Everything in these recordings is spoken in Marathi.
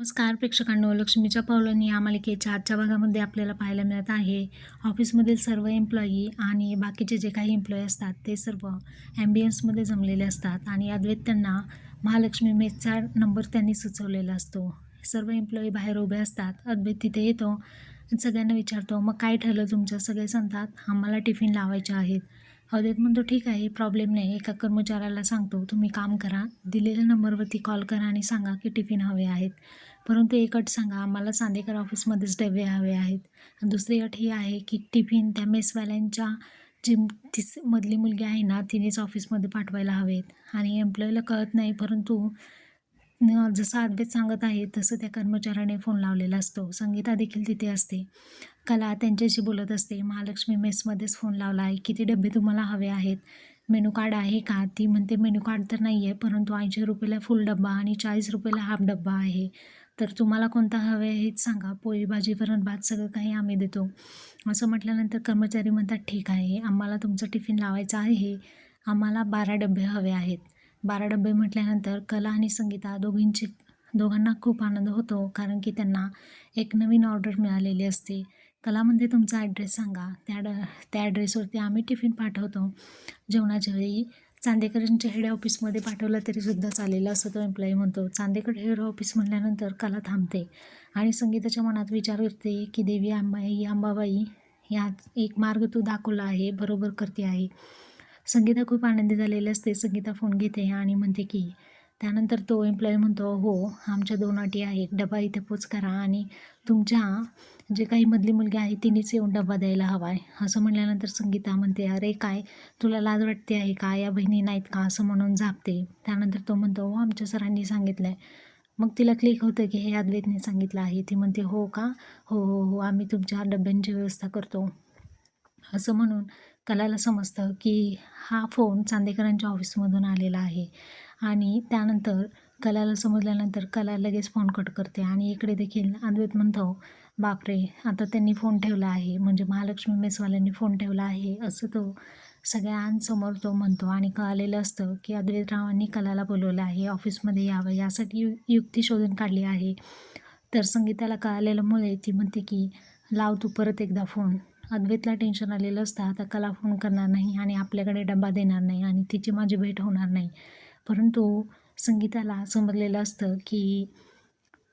नमस्कार प्रेक्षकांनो लक्ष्मीच्या पावलांनी या मालिकेच्या आजच्या भागामध्ये आपल्याला पाहायला मिळत आहे. ऑफिसमधील सर्व एम्प्लॉई आणि बाकीचे जे काही एम्प्लॉई असतात ते सर्व ॲम्बियन्समध्ये जमलेले असतात आणि अद्वैत त्यांना महालक्ष्मी मेसचा नंबर त्यांनी सुचवलेला असतो. सर्व एम्प्लॉई बाहेर उभे असतात अद्वैत तिथे येतो सगळ्यांना विचारतो मग काय ठरलं तुमचं? सगळे सांगतात आम्हाला टिफिन लावायचे आहेत. अद्वैत म्हणतो ठीक आहे प्रॉब्लेम नाही. एका कर्मचाऱ्याला सांगतो तुम्ही काम करा. दिलेल्या नंबरवरती कॉल करा आणि सांगा की टिफिन हवे आहेत. परंतु एक अट सांगा आम्हाला चांदेकर ऑफिसमध्येच डबे हवे आहेत. आणि दुसरी अट ही आहे की टिफिन त्या मेसवाल्यांच्या जी तिस मधली मुलगी आहे ना तिनेच ऑफिसमध्ये पाठवायला हवेत. आणि एम्प्लॉईला कळत नाही परंतु जसं अद्वैत सांगत आहे तसं त्या कर्मचाऱ्याने फोन लावलेला असतो. संगीता देखील तिथे असते. कला त्यांच्याशी बोलत असते. महालक्ष्मी मेसमध्येच फोन लावला आहे किती डबे तुम्हाला हवे आहेत. मेनू कार्ड आहे का? ती म्हणते मेनू कार्ड तर नाही आहे परंतु ऐंशी रुपयाला फुल डब्बा आणि चाळीस रुपयाला हाफ डब्बा आहे. तर तुम्हाला कोणता हवे आहे हेच सांगा. पोळी भाजी वरण भात सगळं काही आम्ही देतो. असं म्हटल्यानंतर कर्मचारी म्हणतात ठीक आहे आम्हाला तुमचं टिफिन लावायचं आहे आम्हाला बारा डबे हवे आहेत. बारा डबे म्हटल्यानंतर कला आणि संगीता दोघींची दोघांना खूप आनंद होतो कारण की त्यांना एक नवीन ऑर्डर मिळालेली असते. कला म्हणजे तुमचा ॲड्रेस सांगा. त्या ड त्या ॲड्रेसवरती आम्ही टिफिन पाठवतो. जेवणाच्या वेळी चांदेकरांच्या हेड ऑफिसमध्ये पाठवला तरीसुद्धा चालेल असं तो एम्प्लॉई म्हणतो. चांदेकर हेड ऑफिस म्हटल्यानंतर कला थांबते आणि संगीताच्या मनात विचार करते की देवी आंबाई अंबाबाई यात एक मार्ग तू दाखवला आहे बरोबर करते आहे. संगीता खूप आनंदी झालेली असते. संगीता फोन घेते आणि म्हणते की त्यानंतर तो एम्प्लॉई म्हणतो हो आमच्या दोन अटी आहेत. डबा इथे पोच करा आणि तुमच्या जे काही मधली मुलगी आहे तिनेच येऊन डबा द्यायला हवा आहे असं म्हणल्यानंतर संगीता म्हणते अरे काय? तुला लाज वाटते आहे का? या बहिणी नाहीत का? असं म्हणून झापते. त्यानंतर तो म्हणतो हो आमच्या सरांनी सांगितलं आहे मग तिला क्लिक होतं की हे अद्वैतने सांगितलं आहे. ती म्हणते हो का? हो हो हो. आम्ही तुमच्या डब्यांची व्यवस्था करतो. असं म्हणून कलाला समजतं की हा फोन चांदेकरांच्या ऑफिसमधून आलेला आहे. आणि त्यानंतर कलाला समजल्यानंतर कला लगेच फोन कट करते. आणि इकडे देखील अद्वैत म्हणतो बापरे आता त्यांनी फोन ठेवला आहे. म्हणजे महालक्ष्मी मेसवाल्यांनी फोन ठेवला आहे. असं तो सगळ्यांसमोर तो म्हणतो. आणि कळालेलं असतं की अद्वैतरावांनी कलाला बोलवलं आहे. ऑफिसमध्ये यावं यासाठी यु युक्ती शोधून काढली आहे. तर संगीताला कळालेल्यामुळे ती म्हणते की लाव तू परत एकदा फोन अद्वैतला टेन्शन आलेलं असतं. आता कला फोन करणार नाही आणि आपल्याकडे डबा देणार नाही आणि तिची माझी भेट होणार नाही. परंतु संगीताला समजलेलं असतं की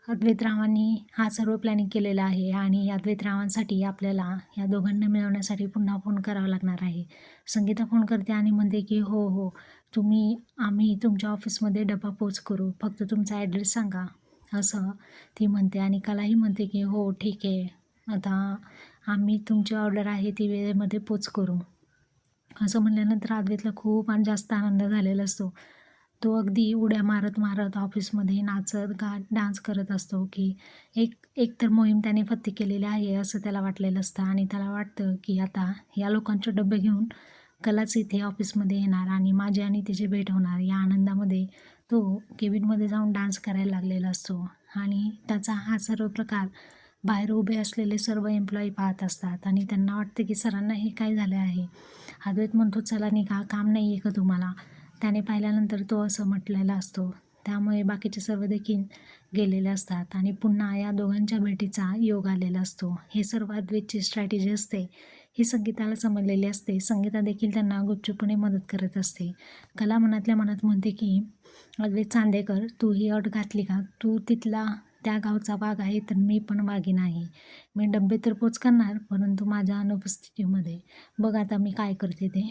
अद्वैतरावांनी हा सर्व प्लॅनिंग केलेला आहे आणि अद्वैतरावांसाठी आपल्याला या दोघांना मिळवण्यासाठी पुन्हा फोन करावा लागणार आहे. संगीता फोन करते आणि म्हणते की हो हो तुम्ही आम्ही तुमच्या ऑफिसमध्ये डबा पोच करू. फक्त तुमचा ॲड्रेस सांगा. असं ती म्हणते आणि कलाही म्हणते की हो ठीक आहे. आता आम्ही तुमची ऑर्डर आहे ती वेळेमध्ये पोच करू. असं म्हणल्यानंतर अद्वैतला खूप आणि जास्त आनंद झालेला असतो. तो अगदी उड्या मारत मारत ऑफिसमध्ये नाचत गात डान्स करत असतो की एक एक तर मोहीम त्याने फत्ती केलेली आहे असं त्याला वाटलेलं असतं आणि त्याला वाटतं की आता या लोकांचे डबे घेऊन कलाच इथे ऑफिसमध्ये येणार आणि माझी आणि तिची भेट होणार या आनंदामध्ये तो केबिनमध्ये जाऊन डान्स करायला लागलेला असतो. आणि त्याचा हा सर्व प्रकार बाहेर उभे असलेले सर्व एम्प्लॉई पाहत असतात आणि त्यांना वाटतं की सरांना हे काय झालं आहे? अद्वैत म्हणतो चला निघा काम नाही आहे का तुम्हाला? त्याने पाहिल्यानंतर तो असं म्हटलेला असतो. त्यामुळे बाकीचे सर्व देखील गेलेले असतात आणि पुन्हा या दोघांच्या भेटीचा योग आलेला असतो. हे सर्व अद्वैतची स्ट्रॅटेजी असते. ही संगीताला समजलेली असते. संगीता देखील त्यांना गुपचूपणे मदत करत असते. कला मनातल्या मनात म्हणते की अद्वैत चांदेकर तू ही अट घातली का? तू तिथला त्या गावचा वाघ आहे तर मी पण वाघी नाही. मी डब्बे तर पोच करणार परंतु माझ्या अनुपस्थितीमध्ये बघ आता मी काय करते ते.